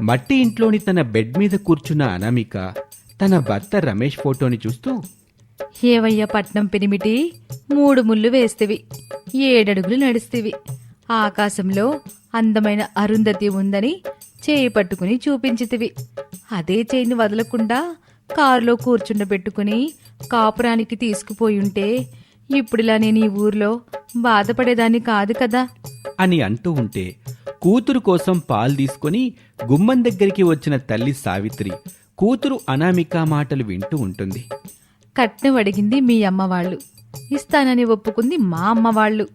మట్టి ఇంట్లోని తన బెడ్ మీద కూర్చున్న అనామిక తన భర్త రమేష్ ఫోటోని చూస్తూ ఏవయ్య పట్నం పెనిమిటి మూడు ముళ్ళు వేస్తేవి ఏడడుగులు నడుస్తేవి. ఆకాశంలో అందమైన అరుంధతి ఉందని చేయి పట్టుకుని చూపించితివి. అదే చేయిని వదలకుండా కారులో కూర్చుండబెట్టుకుని కాపురానికి తీసుకుపోయుంటే ఇప్పుడిలా నేను ఈ ఊర్లో బాధపడేదాన్ని కాదు కదా? అని అంటూ ఉంటే కూతురు కోసం పాలు తీసుకొని గుమ్మం దగ్గరికి వచ్చిన తల్లి సావిత్రి కూతురు అనామిక మాటలు వింటూ ఉంటుంది. కట్నం అడిగింది మీ అమ్మ వాళ్ళు ఇస్తానని ఒప్పుకుంది మా అమ్మ వాళ్ళు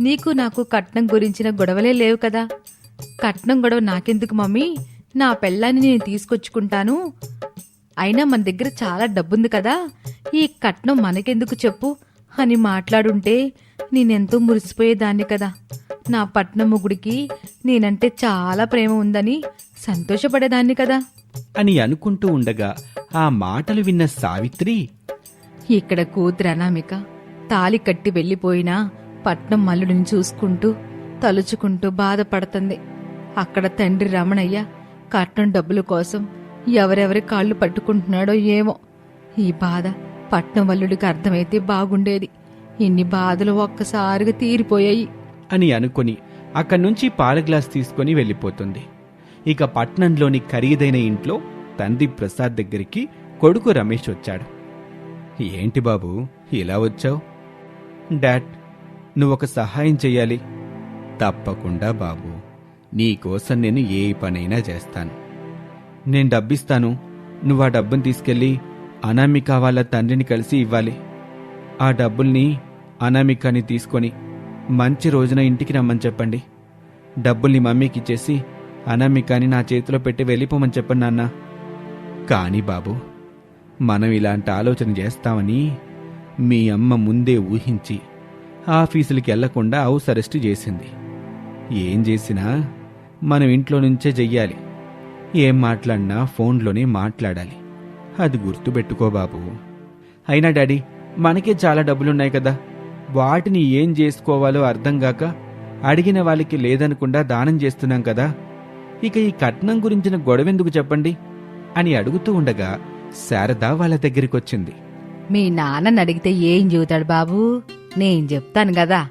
నీకు నాకు కట్నం గురించిన గొడవలే లేవు కదా? కట్నం గొడవ నాకెందుకు మమ్మీ? నా పెళ్ళాన్ని నేను తీసుకొచ్చుకుంటాను. అయినా మన దగ్గర చాలా డబ్బుంది కదా? ఈ కట్నం మనకెందుకు చెప్పు? అని మాట్లాడుంటే నేనెంతో మురిసిపోయేదాన్ని కదా. నా పట్నం ముగుడికి నేనంటే చాలా ప్రేమ ఉందని సంతోషపడేదాన్ని కదా. అని అనుకుంటూ ఉండగా ఆ మాటలు విన్న సావిత్రి ఇక్కడ కూతురు అనామిక తాలి కట్టి వెళ్ళిపోయినా పట్నం మల్లుడిని చూసుకుంటూ తలుచుకుంటూ బాధపడుతుంది. అక్కడ తండ్రి రమణయ్య కట్నం డబ్బుల కోసం ఎవరెవరి కాళ్ళు పట్టుకుంటున్నాడో ఏమో. ఈ బాధ పట్నం వల్లుడికి అర్థమైతే బాగుండేది. ఇన్ని బాధలు ఒక్కసారిగా తీరిపోయాయి. అని అనుకుని అక్కడి నుంచి పాల గ్లాస్ తీసుకొని వెళ్ళిపోతుంది. ఇక పట్నంలోని ఖరీదైన ఇంట్లో తండ్రి ప్రసాద్ దగ్గరికి కొడుకు రమేష్ వచ్చాడు. ఏంటి బాబు ఇలా వచ్చావు? డాడ్ నువ్వొక సహాయం చెయ్యాలి. తప్పకుండా బాబు నీకోసం నేను ఏ పనైనా చేస్తాను. నేను డబ్బిస్తాను. నువ్వు ఆ డబ్బుని తీసుకెళ్ళి అనామిక వాళ్ళ తండ్రిని కలిసి ఇవ్వాలి. ఆ డబ్బుల్ని అనామికని తీసుకొని మంచి రోజున ఇంటికి రమ్మని చెప్పండి. డబ్బుల్ని మమ్మీకి ఇచ్చేసి అనామికని నా చేతిలో పెట్టి వెళ్ళిపోమని చెప్పండి నాన్న. కానీ బాబు మనం ఇలాంటి ఆలోచన చేస్తామని మీ అమ్మ ముందే ఊహించి ఆఫీసులకి వెళ్ళకుండా హౌస్ అరెస్ట్ చేసింది. ఏం చేసినా మనం ఇంట్లో నుంచే చెయ్యాలి. ఏం మాట్లాడినా ఫోన్లోనే మాట్లాడాలి. అది గుర్తుపెట్టుకో బాబు. అయినా డాడీ మనకే చాలా డబ్బులున్నాయి కదా. వాటిని ఏం చేసుకోవాలో అర్థం కాక అడిగిన వాళ్ళకి లేదనకుండా దానం చేస్తున్నాం కదా. ఇక ఈ కట్నం గురించిన గొడవెందుకు చెప్పండి? అని అడుగుతూ ఉండగా శారద వాళ్ళ దగ్గరికొచ్చింది. మీ నాన్నని అడిగితే ఏం చెబుతాడు బాబు? నేను చెప్తాను కదా.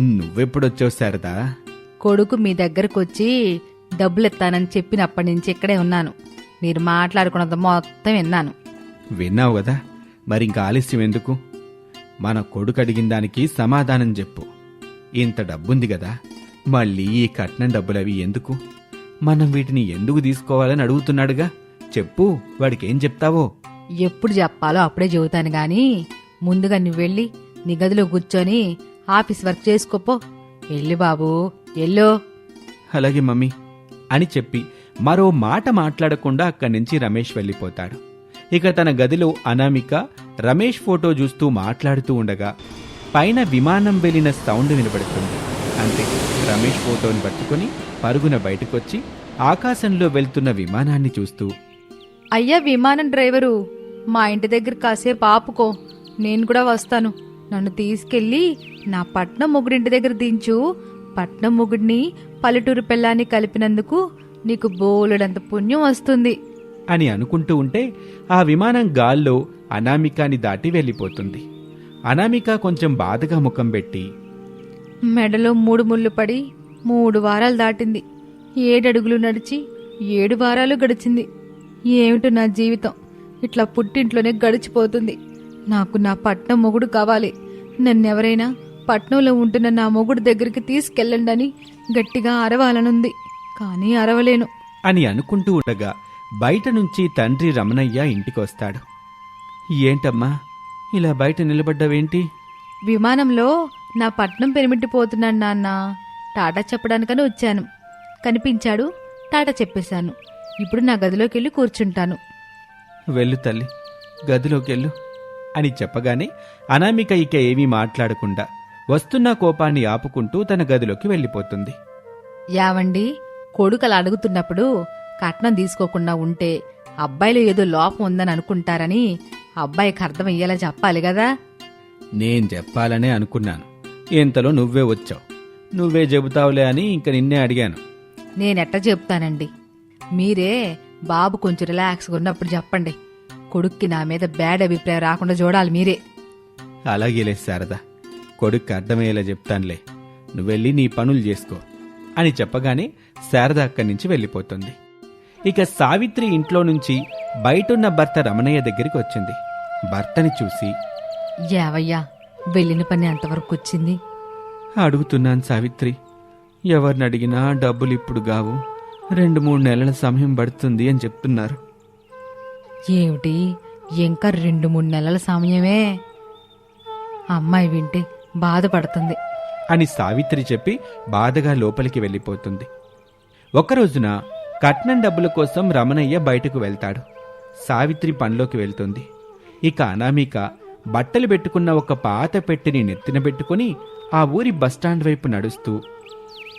నువ్వెప్పుడొచ్చావు శారదా? కొడుకు మీ దగ్గరకొచ్చి డబ్బులు ఇస్తానని చెప్పినప్పటి నుంచి ఇక్కడే ఉన్నాను. మీరు మాట్లాడుకున్నది మొత్తం విన్నాను. విన్నావు కదా మరి ఇంకా ఆలస్యం ఎందుకు? మన కొడుకు అడిగిన దానికి సమాధానం చెప్పు. ఇంత డబ్బుంది కదా మళ్ళీ ఈ కట్నం డబ్బులవి ఎందుకు? మనం వీటిని ఎందుకు తీసుకోవాలని అడుగుతున్నాడుగా? చెప్పు వాడికి ఏం చెప్తావో? ఎప్పుడు చెప్పాలో అప్పుడే చెబుతాను గాని ముందుగా నువ్వు వెళ్ళి నీ గదిలో కూర్చొని ఆఫీస్ వర్క్ చేసుకోపో. వెళ్ళి బాబు ఎల్లో. అలాగే మమ్మీ అని చెప్పి మరో మాట మాట్లాడకుండా అక్కడి నుంచి రమేష్ వెళ్ళిపోతాడు. ఇక తన గదిలో అనామిక రమేష్ ఫోటో చూస్తూ మాట్లాడుతూ ఉండగా పైన విమానం వెళ్ళిన సౌండ్ వినబడుతుంది. అంతే రమేష్ ఫోటోని పట్టుకొని పరుగున బయటకొచ్చి ఆకాశంలో వెళ్తున్న విమానాన్ని చూస్తూ అయ్యా విమానం డ్రైవరు మా ఇంటి దగ్గర కాసేపు ఆపుకో నేను కూడా వస్తాను. నన్ను తీసుకెళ్ళి నా పట్నం మొగుడింటి దగ్గర దించు. పట్నం మొగుడిని పల్లెటూరు పెళ్ళాన్ని కలిపినందుకు నీకు బోలెడంత పుణ్యం వస్తుంది. అని అనుకుంటూ ఉంటే ఆ విమానం గాల్లో అనామికాని దాటి వెళ్ళిపోతుంది. అనామిక కొంచెం బాధగా ముఖం పెట్టి మెడలో మూడు ముళ్ళు పడి మూడు వారాలు దాటింది. ఏడడుగులు నడిచి ఏడు వారాలు గడిచింది. ఏమిటో నా జీవితం? ఇట్లా పుట్టింట్లోనే గడిచిపోతుంది. నాకు నా పట్నం మొగుడు కావాలి. నన్నెవరైనా పట్నంలో ఉంటున్న నా మొగుడు దగ్గరికి తీసుకెళ్ళండి అని గట్టిగా అరవాలనుంది. కానీ అరవలేను. అని అనుకుంటూ ఉండగా బయట నుంచి తండ్రి రమణయ్య ఇంటికొస్తాడు. ఏంటమ్మా? ఇలా బయట నిలబడ్డావేంటి? విమానంలో నా పట్నం పెరిమిట్టిపోతున్నాను నాన్న. టాటా చెప్పడానికని వచ్చాను. కనిపించాడు టాటా చెప్పేశాను. ఇప్పుడు నా గదిలోకి వెళ్ళి కూర్చుంటాను. వెళ్ళు తల్లి గదిలోకెళ్ళు అని చెప్పగానే అనామిక ఇక ఏమీ మాట్లాడకుండా వస్తున్న కోపాన్ని ఆపుకుంటూ తన గదిలోకి వెళ్ళిపోతుంది. యావండి కొడుకలు అడుగుతున్నప్పుడు కట్నం తీసుకోకుండా ఉంటే అబ్బాయిలో ఏదో లోపం ఉందని అనుకుంటారని అబ్బాయికి అర్థమయ్యేలా చెప్పాలి కదా. నేను చెప్పాలనే అనుకున్నాను. ఇంతలో నువ్వే వచ్చావు. నువ్వే చెబుతావులే అని ఇంక నిన్నే అడిగాను. నేనెట్ట చెప్తానండి మీరే బాబు కొంచెం రిలాక్స్గా ఉన్నప్పుడు చెప్పండి. కొడుక్కి నా మీద బ్యాడ్ అభిప్రాయం రాకుండా చూడాలి మీరే. అలాగేలే శారద. కొడుక్కి అర్థమయ్యేలా చెప్తానులే. నువ్వెళ్ళి నీ పనులు చేసుకో. అని చెప్పగానే శారద అక్కడి నుంచి వెళ్ళిపోతుంది. ఇక సావిత్రి ఇంట్లో నుంచి బయటున్న భర్త రమణయ్య దగ్గరికి వచ్చింది. భర్తని చూసి యావయ్యా వెళ్ళిన పని అంతవరకు వచ్చింది? అడుగుతున్నాను సావిత్రి. ఎవరిని అడిగినా డబ్బులు ఇప్పుడు గావు. రెండు మూడు నెలల సమయం పడుతుంది అని చెప్తున్నారు. ఏమిటి? ఇంకా రెండు మూడు నెలల సమయమే? అమ్మాయి వింటే బాధపడుతుంది. అని సావిత్రి చెప్పి బాధగా లోపలికి వెళ్ళిపోతుంది. ఒకరోజున కట్నం డబ్బుల కోసం రమణయ్య బయటకు వెళ్తాడు. సావిత్రి పనిలోకి వెళ్తుంది. ఇక అనామిక బట్టలు పెట్టుకున్న ఒక పాత పెట్టెని నెత్తిన పెట్టుకుని ఆ ఊరి బస్టాండ్ వైపు నడుస్తూ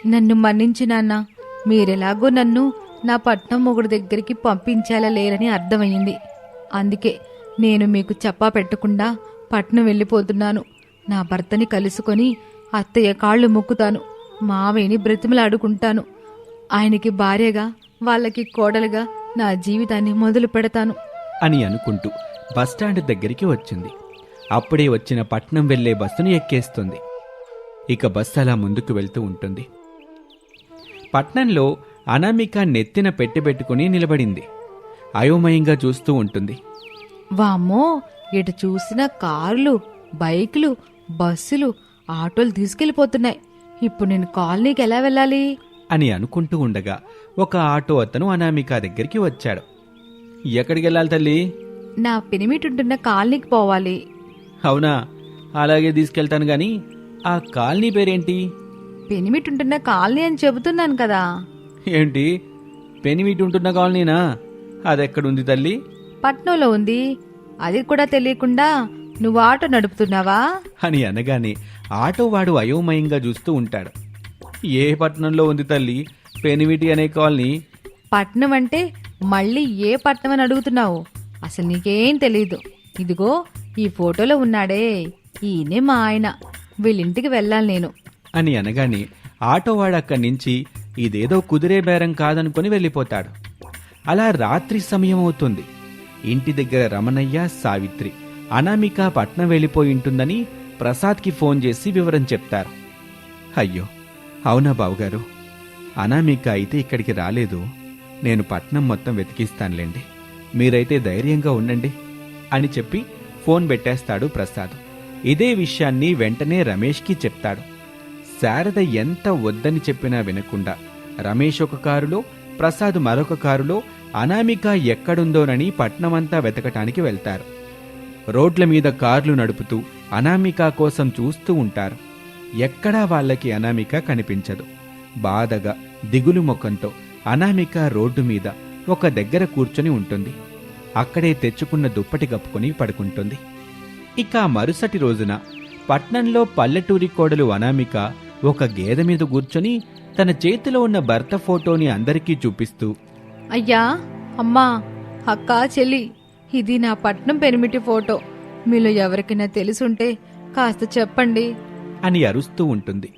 నన్ను మన్నించి నాన్న మీరెలాగో నన్ను నా పట్నం మొగుడు దగ్గరికి పంపించాలా లేరని అర్థమయ్యింది అందుకే నేను మీకు చెప్పా పెట్టకుండా పట్నం వెళ్ళిపోతున్నాను. నా భర్తని కలుసుకొని అత్తయ్య కాళ్ళు మొక్కుతాను. మావయ్యని బ్రతిమలాడుకుంటాను. ఆయనకి భార్యగా వాళ్ళకి కోడలుగా నా జీవితాన్ని మొదలు పెడతాను. అని అనుకుంటూ బస్టాండ్ దగ్గరికి వచ్చింది. అప్పుడే వచ్చిన పట్నం వెళ్ళే బస్సును ఎక్కేస్తుంది. ఇక బస్సు అలా ముందుకు వెళ్తూ ఉంటుంది. పట్నంలో అనామిక నెత్తిన పెట్టి పెట్టుకుని నిలబడింది. అయోమయంగా చూస్తూ ఉంటుంది. వామ్మో ఇటు చూసిన కార్లు బైకులు బస్సులు ఆటోలు తీసుకెళ్ళిపోతున్నాయి ఇప్పుడు నేను కాలనీకి ఎలా వెళ్ళాలి? అని అనుకుంటూ ఉండగా ఒక ఆటో అతను అనామిక దగ్గరికి వచ్చాడు. ఎక్కడికి వెళ్ళాలి తల్లి? నా పెనిమిటుంటున్న కాలనీకి పోవాలి. అవునా? అలాగే తీసుకెళ్తాను గాని ఆ కాలనీ పేరేంటి? పెనిమిటుంటున్న కాలనీ అని చెబుతున్నాను కదా. ఏంటి? పెనిమిటి ఉంటున్న కాలనీనా? అదెక్కడుంది తల్లి? పట్నంలో ఉంది. అది కూడా తెలియకుండా నువ్వు ఆటో నడుపుతున్నావా? అని అనగానే ఆటోవాడు అయోమయంగా చూస్తూ ఉంటాడు. ఏ పట్టణంలో ఉంది తల్లి? పెనిమిటి అనే కాలనీ? పట్నం అంటే మళ్ళీ ఏ పట్నం అని అడుగుతున్నావు? అసలు నీకేం తెలీదు. ఇదిగో ఈ ఫోటోలో ఉన్నాడే. ఈయనే మా ఆయన. వీళ్ళింటికి వెళ్ళాలి నేను. అని అనగానే ఆటోవాడు అక్కడి నుంచి ఇదేదో కుదిరే బేరం కాదనుకొని వెళ్ళిపోతాడు. అలా రాత్రి సమయం అవుతుంది ఇంటి దగ్గర రమణయ్య సావిత్రి అనామిక పట్నం వెళ్ళిపోయి ఉంటుందని ప్రసాద్కి ఫోన్ చేసి వివరం చెప్తారు. అయ్యో అవునా బావుగారు? అనామిక అయితే ఇక్కడికి రాలేదు. నేను పట్నం మొత్తం వెతికిస్తానులేండి. మీరైతే ధైర్యంగా ఉండండి అని చెప్పి ఫోన్ పెట్టేస్తాడు ప్రసాద్. ఇదే విషయాన్ని వెంటనే రమేష్కి చెప్తాడు. శారద ఎంత వద్దని చెప్పినా వినకుండా రమేష్ ఒక కారులో ప్రసాద్ మరొక కారులో అనామిక ఎక్కడుందోనని పట్నమంతా వెతకటానికి వెళ్తారు. రోడ్ల మీద కార్లు నడుపుతూ అనామిక కోసం చూస్తూ ఉంటారు. ఎక్కడా వాళ్ళకి అనామిక కనిపించదు. బాధగా దిగులు ముఖంతో అనామిక రోడ్డు మీద ఒక దగ్గర కూర్చొని ఉంటుంది. అక్కడే తెచ్చుకున్న దుప్పటి కప్పుకొని పడుకుంటుంది. ఇక మరుసటి రోజున పట్నంలో పల్లెటూరి కోడలు అనామిక ఒక గేదె మీద కూర్చొని తన చేతిలో ఉన్న భర్త ఫోటోని అందరికీ చూపిస్తూ అయ్యా అమ్మా అక్క చెల్లి ఇది నా పట్నం పెనిమిటి ఫోటో. మీలో ఎవరికైనా తెలుసుంటే కాస్త చెప్పండి. అని అరుస్తూ ఉంటుంది.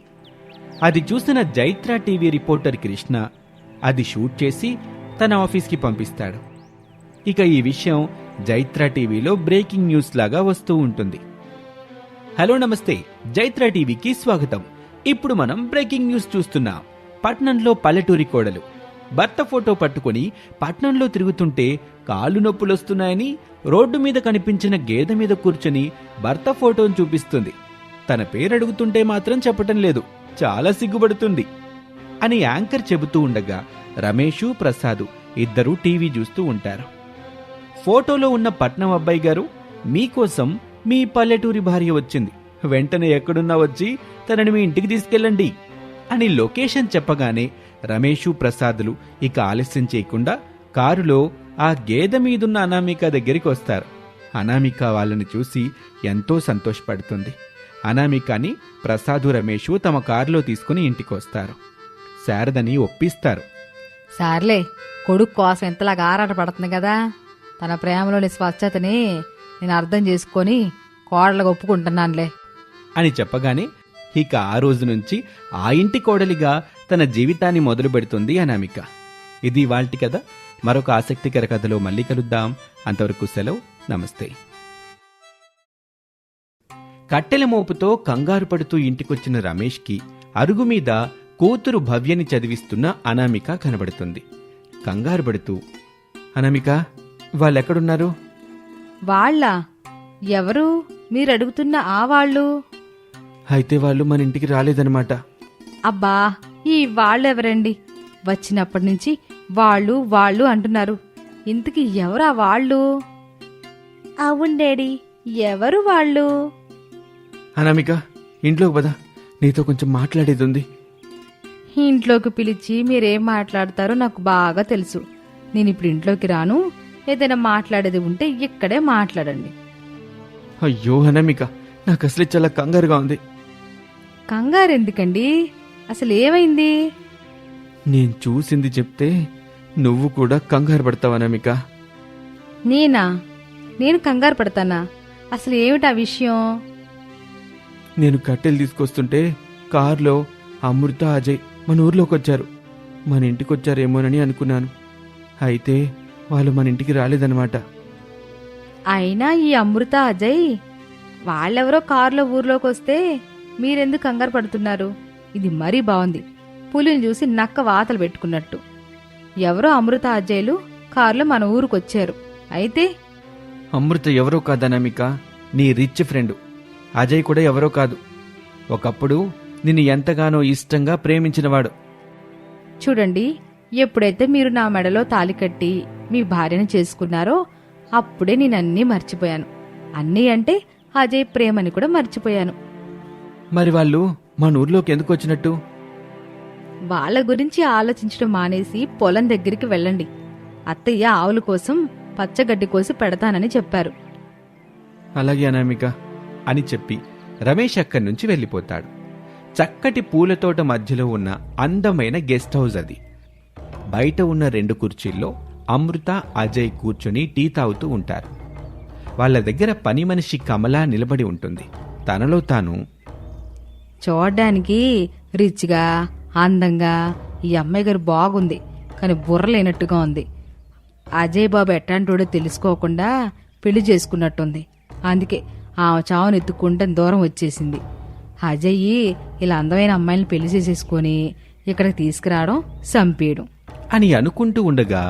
అది చూసిన జైత్ర టీవీ రిపోర్టర్ కృష్ణ అది షూట్ చేసి తన ఆఫీస్కి పంపిస్తాడు. ఇక ఈ విషయం జైత్ర టీవీలో బ్రేకింగ్ న్యూస్ లాగా వస్తూ ఉంటుంది. హలో నమస్తే. జైత్ర టీవీకి స్వాగతం. ఇప్పుడు మనం బ్రేకింగ్ న్యూస్ చూస్తున్నాం. పట్నంలో పల్లెటూరి కోడలు భర్త ఫోటో పట్టుకొని పట్నంలో తిరుగుతుంటే కాళ్ళు నొప్పులొస్తున్నాయని రోడ్డు మీద కనిపించిన గేదె మీద కూర్చొని భర్త ఫోటోను చూపిస్తుంది. తన పేరు అడుగుతుంటే మాత్రం చెప్పటం లేదు. చాలా సిగ్గుపడుతుంది. అని యాంకర్ చెబుతూ ఉండగా రమేషు ప్రసాదు ఇద్దరూ టీవీ చూస్తూ ఉంటారు. ఫోటోలో ఉన్న పట్నం అబ్బాయి గారు మీకోసం మీ పల్లెటూరి భార్య వచ్చింది. వెంటనే ఎక్కడున్నా వచ్చి తనని మీ ఇంటికి తీసుకెళ్ళండి అని లొకేషన్ చెప్పగానే రమేషు ప్రసాదులు ఇక ఆలస్యం చేయకుండా కారులో ఆ గేదె మీదున్న అనామిక దగ్గరికి వస్తారు. అనామిక వాళ్ళని చూసి ఎంతో సంతోషపడుతుంది. అనామికని ప్రసాదు రమేషు తమ కారులో తీసుకుని ఇంటికి వస్తారు. శారదని ఒప్పిస్తారు. సార్లే కొడుకు కోసం ఎంతలాగా ఆరాట పడుతుంది కదా? తన ప్రేమలోని స్వచ్ఛతని నేను అర్థం చేసుకొని కోడలుగా ఒప్పుకుంటున్నానులే. అని చెప్పగానే ఇక ఆ రోజు నుంచి ఆ ఇంటి కోడలిగా తన జీవితాన్ని మొదలు పెడుతుంది అనామిక. ఇది వాళ్ళటి కథ. మరొక ఆసక్తికర కథలో మళ్ళీ కలుద్దాం. అంతవరకు సెలవు. నమస్తే. కట్టెల మోపుతో కంగారు పడుతూ ఇంటికొచ్చిన రమేష్కి అరుగు మీద కూతురు భవ్యని చదివిస్తున్న అనామిక కనబడుతుంది. కంగారు పడుతూ అనామిక వాళ్ళెక్కడున్నారు? వాళ్ళ? ఎవరు? మీరు అడుగుతున్న ఆ వాళ్ళు? అయితే వాళ్ళు మన ఇంటికి రాలేదనమాట అబ్బా! ఈ వాళ్ళెవరండి? వచ్చినప్పటి నుంచి వాళ్ళు వాళ్ళు అంటున్నారు. ఇంతకి ఎవరా వాళ్ళు? అవును డాడీ. ఎవరు వాళ్ళు? అనామిక ఇంట్లోకి పద. నీతో కొంచెం మాట్లాడేది ఉంది. ఇంట్లోకి పిలిచి మీరేం మాట్లాడతారో నాకు బాగా తెలుసు. నేను ఇప్పుడు ఇంట్లోకి రాను. ఏదైనా మాట్లాడేది ఉంటే ఇక్కడే మాట్లాడండి. అయ్యో అనామిక నాకు అసలు చాలా కంగారుగా ఉంది. కంగారు ఎందుకండి అసలు ఏమైంది నేను చూసింది చెప్తే నువ్వు కూడా కంగారు పడతావు అనామిక నేనా? నేను కంగారు పడతానా? అసలు ఏమిటా విషయం? నేను కట్టెలు తీసుకొస్తుంటే కారులో అమృత అజయ్ మన ఊర్లోకి వచ్చారు. మన ఇంటికి వచ్చారేమోనని అనుకున్నాను. అయితే వాళ్ళు మన ఇంటికి రాలేదన్నమాట. అయినా ఈ అమృత అజయ్ వాళ్ళెవరో కారులో ఊర్లోకి వస్తే మీరెందుకు కంగారు పడుతున్నారు? ఇది మరీ బాగుంది పులిని చూసి నక్క వాతలు పెట్టుకున్నట్టు. ఎవరో అమృత అజయ్లు కారులో మన ఊరుకొచ్చారు. అయితే? అమృత ఎవరో కాదు అనామిక నీ రిచ్ ఫ్రెండ్. అజయ్ కూడా ఎవరో కాదు. ఒకప్పుడు నిన్ను ఎంతగానో ఇష్టంగా ప్రేమించినవాడు. చూడండి ఎప్పుడైతే మీరు నా మెడలో తాలి కట్టి మీ భార్యను చేసుకున్నారో అప్పుడే నేను అన్నీ మర్చిపోయాను. అన్నీ అంటే అజయ్ ప్రేమని కూడా మర్చిపోయాను. మరి వాళ్ళు మన ఊర్లోకి ఎందుకు వచ్చినట్టు? వాళ్ళ గురించి ఆలోచించడం మానేసి పొలం దగ్గరికి వెళ్ళండి. అత్తయ్య ఆవుల కోసం పచ్చగడ్డి కోసి పెడతానని చెప్పారు. అలాగే అనామిక అని చెప్పి రమేష్ అక్కడి నుంచి వెళ్ళిపోతాడు. చక్కటి పూలతోట మధ్యలో ఉన్న అందమైన గెస్ట్ హౌస్ అది. బయట ఉన్న రెండు కుర్చీల్లో అమృత అజయ్ కూర్చొని టీ తాగుతూ ఉంటారు. వాళ్ళ దగ్గర పని మనిషి కమల నిలబడి ఉంటుంది. తనలో తాను చూడ్డానికి రిచ్గా అందంగా ఈ అమ్మాయి గారు బాగుంది కానీ బుర్ర లేనట్టుగా ఉంది. అజయ్ బాబు ఎట్లాంటోడో తెలుసుకోకుండా పెళ్ళి చేసుకున్నట్టుంది. అందుకే ఆ చావును ఎత్తుకుంటే దూరం వచ్చేసింది. అజయ్ ఇలా అందమైన అమ్మాయిని పెళ్ళి చేసేసుకొని ఇక్కడికి తీసుకురావడం చంపేయడం అని అనుకుంటూ ఉండగా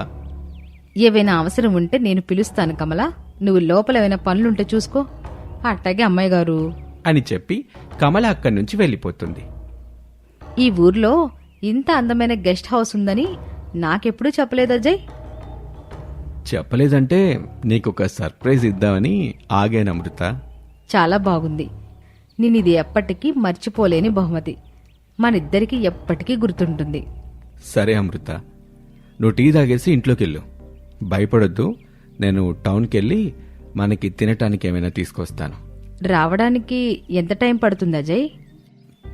ఏవైనా అవసరం ఉంటే నేను పిలుస్తాను కమల. నువ్వు లోపల ఏమైనా పనులుంటే చూసుకో. అట్టాగే అమ్మాయి గారు అని చెప్పి కమల అక్కడి నుంచి వెళ్ళిపోతుంది. ఈ ఊర్లో ఇంత అందమైన గెస్ట్ హౌస్ ఉందని నాకెప్పుడూ చెప్పలేదు అజయ్. చెప్పలేదంటే నీకొక సర్ప్రైజ్ ఇద్దామని ఆగాను అమృత. చాలా బాగుంది. నేను ఇది ఎప్పటికీ మర్చిపోలేని బహుమతి. మనిద్దరికి ఎప్పటికీ గుర్తుంటుంది. సరే అమృత. నువ్వు టీ తాగేసి ఇంట్లోకి వెళ్ళు భయపడొద్దు. నేను టౌన్కి వెళ్ళి మనకి తినటానికి ఏమైనా తీసుకొస్తాను. రావడానికి ఎంత టైం పడుతుంది అజయ్?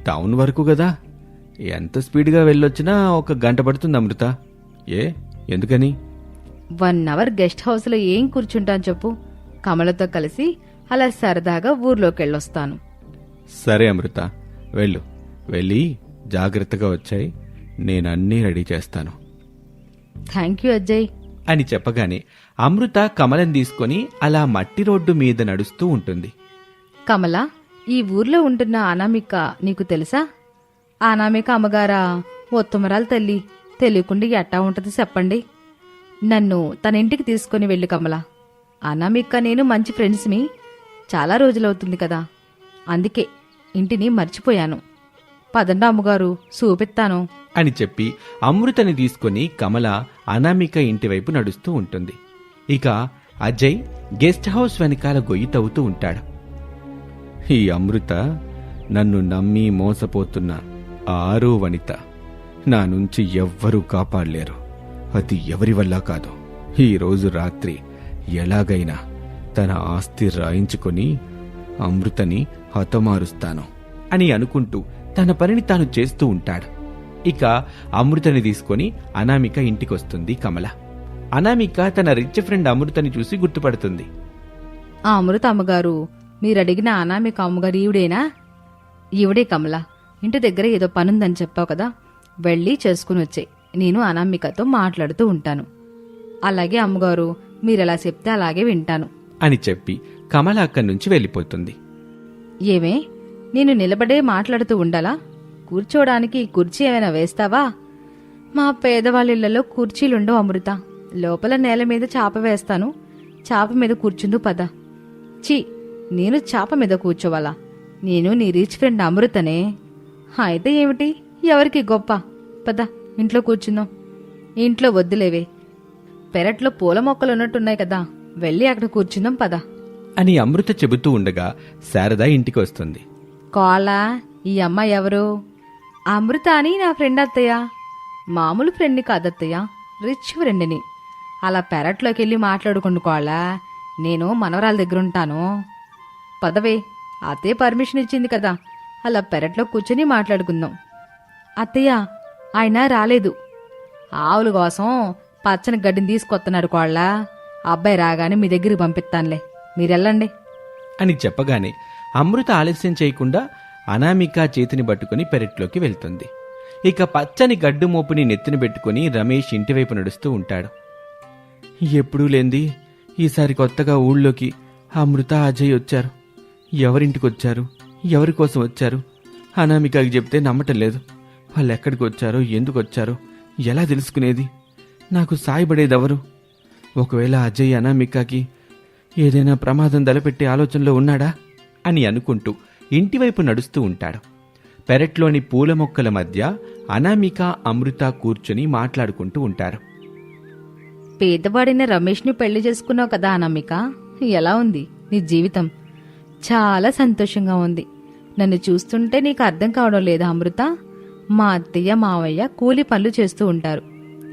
టౌన్ వరకు కదా. ఎంత స్పీడ్గా వెళ్ళొచ్చినా ఒక గంట పడుతుంది అమృత. ఏ? ఎందుకని? వన్ అవర్ గెస్ట్ హౌస్లో ఏం కూర్చుంటాను చెప్పు. కమలతో కలిసి అలా సరదాగా ఊర్లోకి వెళ్ళొస్తాను. సరే అమృత. వెళ్ళు. వెళ్ళి జాగ్రత్తగా వచ్చాయి. నేను అన్నీ రెడీ చేస్తాను. Thank you Ajay. అని చెప్పగానే అమృత కమలం తీసుకొని అలా మట్టి రోడ్డు మీద నడుస్తూ ఉంటుంది. కమల ఈ ఊర్లో ఉంటున్న అనామిక నీకు తెలుసా? అనామిక అమ్మగారా ఉత్తమరాలు తల్లి తెలియకుండా ఎట్టా ఉంటుంది చెప్పండి. నన్ను తన ఇంటికి తీసుకొని వెళ్ళు కమల. అనామిక నేను మంచి ఫ్రెండ్స్మి చాలా రోజులవుతుంది కదా. అందుకే ఇంటిని మర్చిపోయాను. పదండి అమ్మగారు చూపిస్తాను అని చెప్పి అమృతని తీసుకొని కమల అనామిక ఇంటివైపు నడుస్తూ ఉంటుంది. ఇక అజయ్ గెస్ట్ హౌస్ వెనకాల గొయ్యి తవ్వుతూ ఉంటాడు. ఈ అమృత నన్ను నమ్మి మోసపోతున్న ఆరో వనిత. నా నుంచి ఎవ్వరూ కాపాడలేరు. అది ఎవరి వల్ల కాదు. ఈరోజు రోజు రాత్రి ఎలాగైనా తన ఆస్తి రాయించుకొని అమృతని హతమారుస్తాను అని అనుకుంటూ తన పనిని తాను చేస్తూ ఉంటాడు. ఇక అమృతని తీసుకొని అనామిక ఇంటికొస్తుంది కమల. అనామిక తన రిచ్ ఫ్రెండ్ అమృతని చూసి గుర్తుపడుతుంది. ఆ అమృత అమ్మగారు మీరు అడిగిన అనామిక అమ్మగారు ఈవిడేనా? ఈవిడే కమల. ఇంటి దగ్గర ఏదో పనుందని చెప్పావు కదా వెళ్ళి చేసుకుని వచ్చాయి నేను అనామికతో మాట్లాడుతూ ఉంటాను. అలాగే అమ్మగారు మీరెలా చెప్తే అలాగే వింటాను. అని చెప్పి కమల అక్కడి నుంచి వెళ్ళిపోతుంది. ఏమే నేను నిలబడే మాట్లాడుతూ ఉండాలా? కూర్చోడానికి కుర్చీ ఏమైనా వేస్తావా? మా పేదవాళ్ళ ఇళ్ళలో కుర్చీలుండవు అమృత. లోపల నేల మీద చాప వేస్తాను. చాప మీద కూర్చుందు పద. చి నేను చాప మీద కూర్చోవాలా? నేను నీ రిచ్ ఫ్రెండ్ అమృతనే. అయితే ఏమిటి? ఎవరికి గొప్ప? పద ఇంట్లో కూర్చుందాం. ఇంట్లో వద్దులేవే. పెరట్లో పూల మొక్కలు ఉన్నట్టున్నాయి కదా వెళ్ళి అక్కడ కూర్చుందాం పద. అని అమృత చెబుతూ ఉండగా శారద ఇంటికి వస్తుంది. కోలా ఈ అమ్మాయి ఎవరు? అమృత అని నా ఫ్రెండ్ అత్తయ్య. మామూలు ఫ్రెండ్ని కాదత్తయ్య రిచ్ ఫ్రెండ్ని. అలా పెరట్లోకి వెళ్ళి మాట్లాడుకుంటూ కోలా. నేను మనవరాల దగ్గర ఉంటాను పదవే అతే పర్మిషన్ ఇచ్చింది కదా. అలా పెరట్లో కూర్చొని మాట్లాడుకుందాం. అత్తయ్య ఆయన రాలేదు. ఆవుల కోసం పచ్చని గడ్డిని తీసుకొస్తున్నాడు కోళ్ళ. అబ్బాయి రాగానే మీ దగ్గరికి పంపిస్తానులే. మీరెళ్ళండి అని చెప్పగానే అమృత ఆలస్యం చేయకుండా అనామిక చేతిని పట్టుకుని పెరట్లోకి వెళ్తుంది. ఇక పచ్చని గడ్డు మోపుని నెత్తిన పెట్టుకుని రమేష్ ఇంటివైపు నడుస్తూ ఉంటాడు. ఎప్పుడూ లేంది. ఈసారి కొత్తగా ఊళ్ళోకి అమృత అజయ్ వచ్చారు. ఎవరింటికి వచ్చారు ఎవరి కోసం వచ్చారు? అనామికకి చెప్తే నమ్మటం లేదు. వాళ్ళు ఎక్కడికి వచ్చారో ఎందుకు వచ్చారో ఎలా తెలుసుకునేది? నాకు సాయపడేదెవరు? ఒకవేళ అజయ్ అనామికకి ఏదైనా ప్రమాదం తలపెట్టే ఆలోచనలో ఉన్నాడా? అని అనుకుంటూ ఇంటివైపు నడుస్తూ ఉంటాడు. పెరట్లోని పూల మొక్కల మధ్య అనామిక అమృత కూర్చుని మాట్లాడుకుంటూ ఉంటారు. పేదవాడిన రమేష్ని పెళ్ళి చేసుకున్నావు కదా అనామిక? ఎలా ఉంది? నీ జీవితం? చాలా సంతోషంగా ఉంది. నన్ను చూస్తుంటే నీకు అర్థం కావడం లేదా అమృత. మా అత్తయ్య మావయ్య కూలి పనులు చేస్తూ ఉంటారు.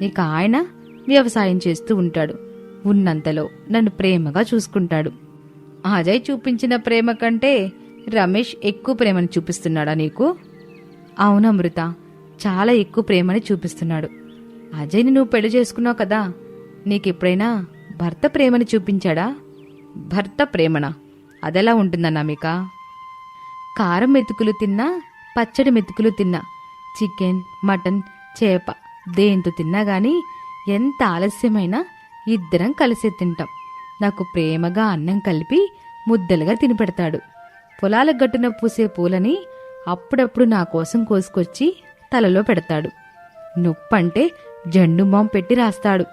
ఇక ఆయన వ్యవసాయం చేస్తూ ఉంటాడు. ఉన్నంతలో నన్ను ప్రేమగా చూసుకుంటాడు. అజయ్ చూపించిన ప్రేమ కంటే రమేష్ ఎక్కువ ప్రేమను చూపిస్తున్నాడా నీకు? అవును అమృత. చాలా ఎక్కువ ప్రేమని చూపిస్తున్నాడు. అజయ్ని నువ్వు పెళ్ళి చేసుకున్నావు కదా. నీకెప్పుడైనా భర్త ప్రేమని చూపించాడా? భర్త ప్రేమనా? అదెలా ఉంటుందన్నా మీక? కారం మెతుకులు తిన్నా పచ్చడి మెతుకులు తిన్నా చికెన్ మటన్ చేప దేంతో తిన్నా కానీ ఎంత ఆలస్యమైనా ఇద్దరం కలిసే తింటాం. నాకు ప్రేమగా అన్నం కలిపి ముద్దలుగా తినిపెడతాడు పొలాల గట్టున పూసే పూలని అప్పుడప్పుడు నా కోసం కోసుకొచ్చి తలలో పెడతాడు. నొప్పంటే జండు బాం పెట్టి రాస్తాడు.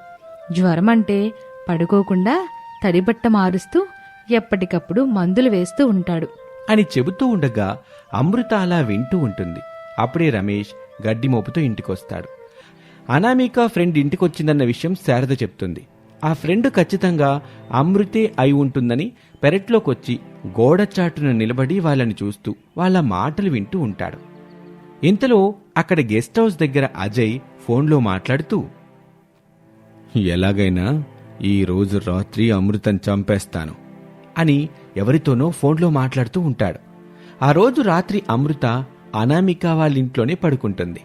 జ్వరం అంటే పడుకోకుండా తడిబట్ట మారుస్తూ ఎప్పటికప్పుడు మందులు వేస్తూ ఉంటాడు. అని చెబుతూ ఉండగా అమృత అలా వింటూ ఉంటుంది. అప్పుడే రమేష్ గడ్డి మోపుతో ఇంటికొస్తాడు. అనామిక ఫ్రెండ్ ఇంటికొచ్చిందన్న విషయం శారద చెప్తుంది. ఆ ఫ్రెండ్ ఖచ్చితంగా అమృతే అయి ఉంటుందని పెరట్లోకొచ్చి గోడచాటున నిలబడి వాళ్ళని చూస్తూ వాళ్ళ మాటలు వింటూ ఉంటాడు. ఇంతలో అక్కడ గెస్ట్ హౌస్ దగ్గర అజయ్ ఫోన్లో మాట్లాడుతూ ఎలాగైనా ఈరోజు రాత్రి అమృతం చంపేస్తాను. అని ఎవరితోనో ఫోన్లో మాట్లాడుతూ ఉంటాడు. ఆ రోజు రాత్రి అమృత అనామిక వాళ్ళ ఇంట్లోనే పడుకుంటుంది.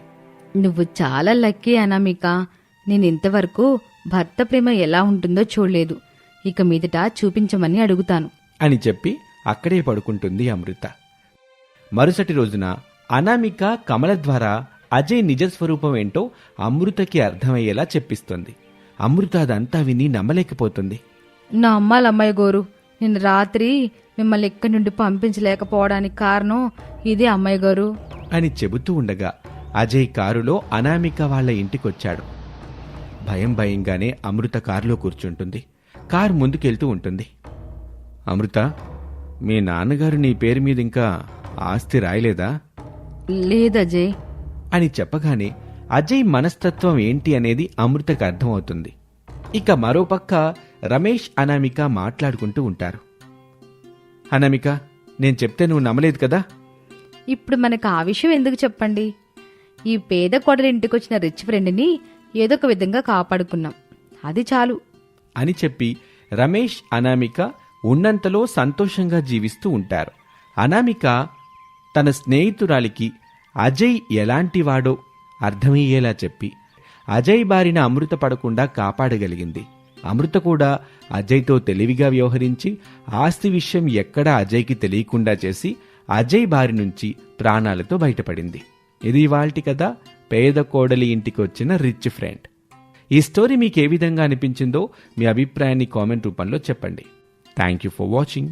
నువ్వు చాలా లక్కీ అనామిక. నేను ఇంతవరకు భర్త ప్రేమ ఎలా ఉంటుందో చూడలేదు. ఇక మీదట చూపించమని అడుగుతాను. అని చెప్పి అక్కడే పడుకుంటుంది అమృత. మరుసటి రోజున అనామిక కమల ద్వారా అజయ్ నిజస్వరూపం ఏంటో అమృతకి అర్థమయ్యేలా చెప్పిస్తుంది. అమృత అదంతా విని నమ్మలేకపోతుంది. నా అమ్మాల అమ్మాయి గోరు నిన్న రాత్రి మిమ్మల్ని ఇక్కడి నుండి పంపించలేకపోవడానికి కారణం ఇదే అమ్మాయి గారు. అని చెబుతూ ఉండగా అజయ్ కారులో అనామిక వాళ్ళ ఇంటికొచ్చాడు. భయం భయంగానే అమృత కారులో కూర్చుంటుంది. కారు ముందుకెళ్తూ ఉంటుంది. అమృత మీ నాన్నగారు నీ పేరు మీద ఇంకా ఆస్తి రాయలేదా? లేదు అజయ్. అని చెప్పగానే అజయ్ మనస్తత్వం ఏంటి అనేది అమృతకు అర్థమవుతుంది. ఇక మరోపక్క రమేష్ అనామిక మాట్లాడుకుంటూ ఉంటారు. అనామిక నేను చెప్తే నువ్వు నమ్మలేదు కదా? ఇప్పుడు మనకు ఆ విషయం ఎందుకు చెప్పండి? ఈ పేద కొడలి ఇంటికొచ్చిన రిచ్ ఫ్రెండ్ని ఏదో ఒక విధంగా కాపాడుకున్నాం. అది చాలు. అని చెప్పి రమేష్ అనామిక ఉన్నంతలో సంతోషంగా జీవిస్తూ ఉంటారు. అనామిక తన స్నేహితురాలికి అజయ్ ఎలాంటివాడో అర్థమయ్యేలా చెప్పి అజయ్ బారిన అమృత పడకుండా కాపాడగలిగింది. అమృత కూడా అజయ్తో తెలివిగా వ్యవహరించి ఆస్తి విషయం ఎక్కడా అజయ్కి తెలియకుండా చేసి అజయ్ బారి నుంచి ప్రాణాలతో బయటపడింది. ఇది ఇవాల్టి కదా పేద కోడలి ఇంటికి వచ్చిన రిచ్ ఫ్రెండ్. ఈ స్టోరీ మీకు ఏ విధంగా అనిపించిందో మీ అభిప్రాయాన్ని కామెంట్ రూపంలో చెప్పండి. Thank you for watching.